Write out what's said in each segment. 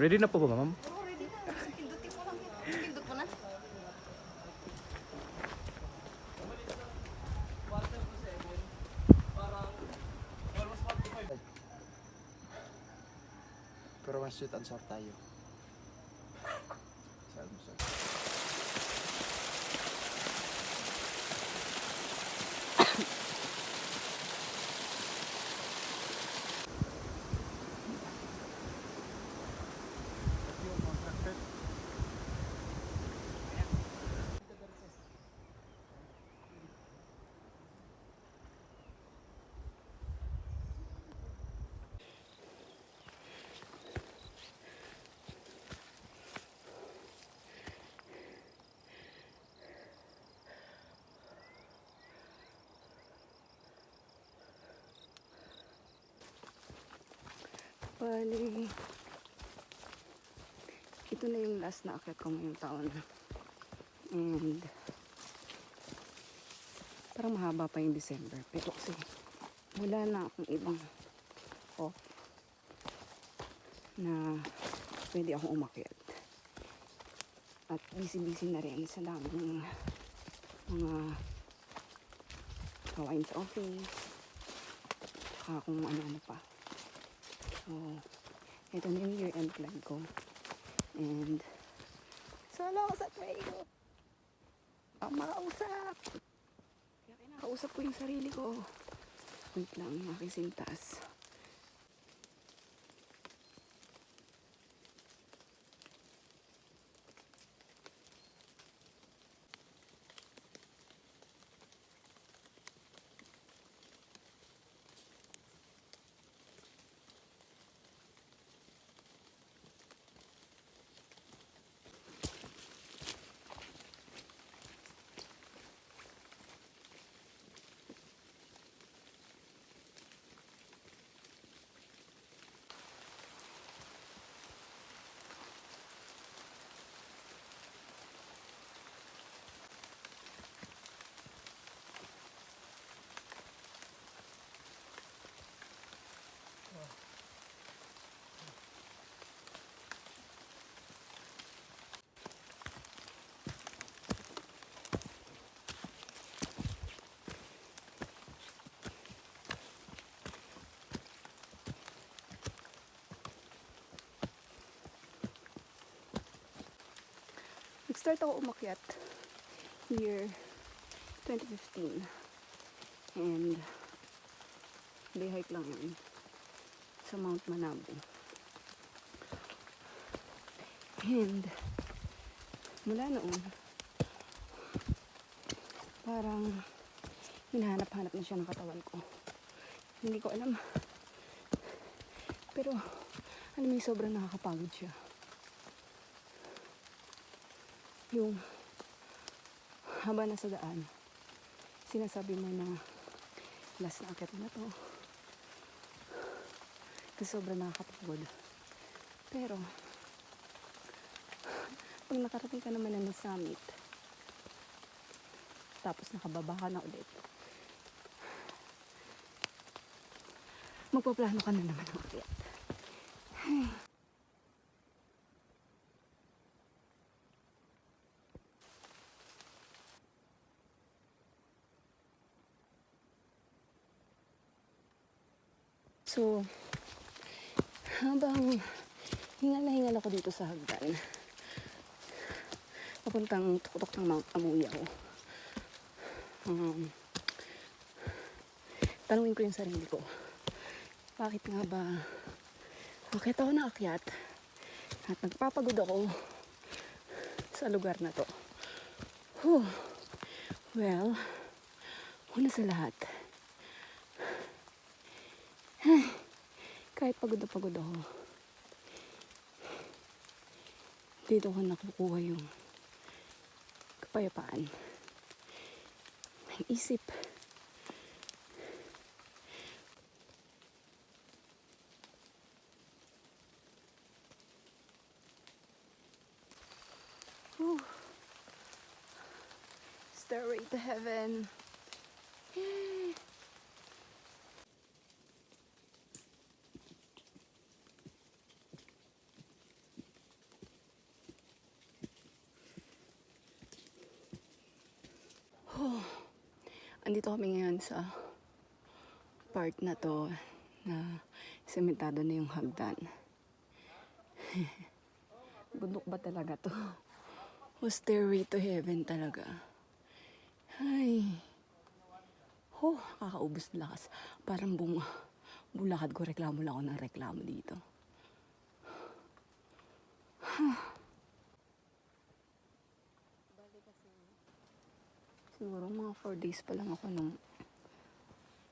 Ready na po ba, ma'am? Ready na. Pindutin mo lang yan. Pindot mo na. Pero mas sweet and sour tayo. Bali, ito na yung last na akit ko ngayong taon. And, parang mahaba pa yung December. Pero kasi, wala na akong ibang off na pwede akong umakyat. At busy-busy na rin sa daming mga gawain sa office. Saka kung ano-ano pa. So, ito na yung year-end plan ko. And, solo ako sa trail. Ang makausap. Kaya kinakausap ko yung sarili ko. Wait lang, aking sintas. Nag-start ako umakyat year 2015. And day hike lang yun sa Mount Manabu. And mula noon, parang hinahanap-hanap na siya ng katawan ko. Hindi ko alam. Pero, alam mo sobrang nakakapagod siya. Yung haba na sa daan, sinasabi mo na last na akit na to. Kasi sobrang nakakapagod. Pero, pag nakarating ka naman na summit, tapos nakababa ka na ulit, magpaplano ka na naman ulit. So, habang hingal na hingal ako dito sa hagdan, papuntang tuktok ng Mount Amuyaw. Um, tanungin ko yung sarili ko, bakit nga ba bakit ako naakyat at nagpapagod ako sa lugar na to? Whew. Well, una sa lahat, pagod na pagod ako, dito ko nakukuha yung kapayapaan ng isip. Whew. Stairway to heaven. Andito kami ngayon sa part na to na sementado na yung hagdan. Bundok ba talaga to? O stairway to heaven talaga. Ay. Ho, kakaubos na lakas. Parang bum bulakad ko, reklamo lang ako ng reklamo dito. Siguro mga 4 days pa lang ako nung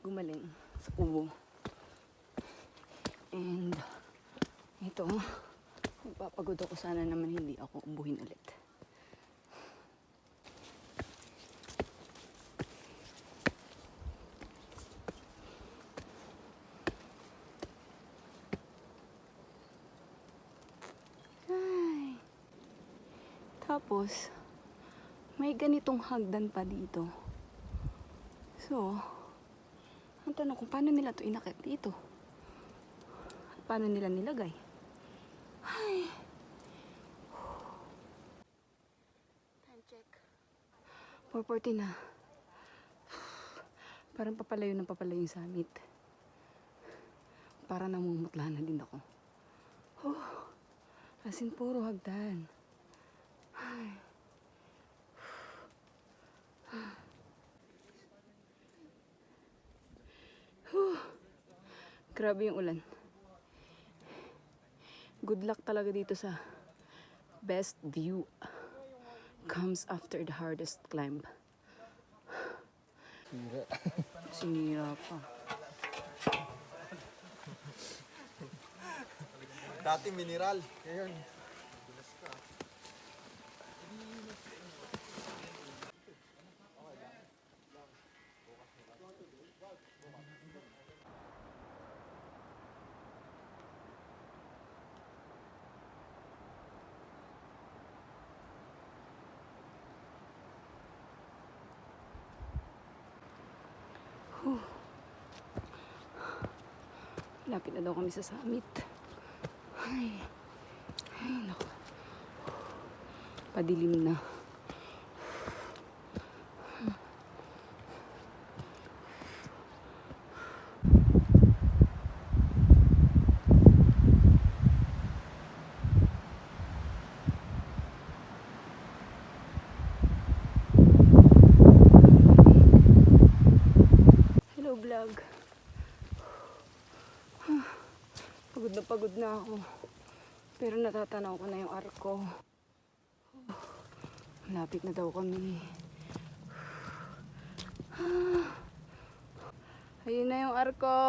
gumaling sa kubo. And ito, magpapagod ako sana naman hindi ako ubuhin ulit. Ay. Tapos, may ganitong hagdan pa dito. So, ang tanong kung paano nila to inakit dito? Paano nila nilagay? Ay. Time check. 4.40 na. Parang papalayo ng papalayo yung summit. Para namumutla na din ako. Oh, as in puro hagdan. Ay. Whew. Grabe yung ulan. Good luck talaga dito sa best view comes after the hardest climb. Hira. Sinira pa. Dati mineral. Ngayon. Lapit na daw kami sa summit. Ay, ay naku. Padilim na. Pagod na pagod na ako. Pero natatanaw ko na yung arko. Malapit na daw kami. Ayun na yung arko.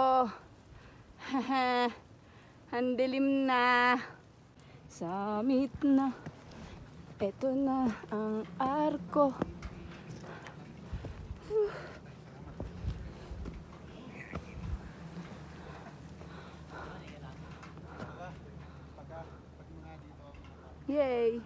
Ang dilim na. Samit na. Ito na ang arko. Yay!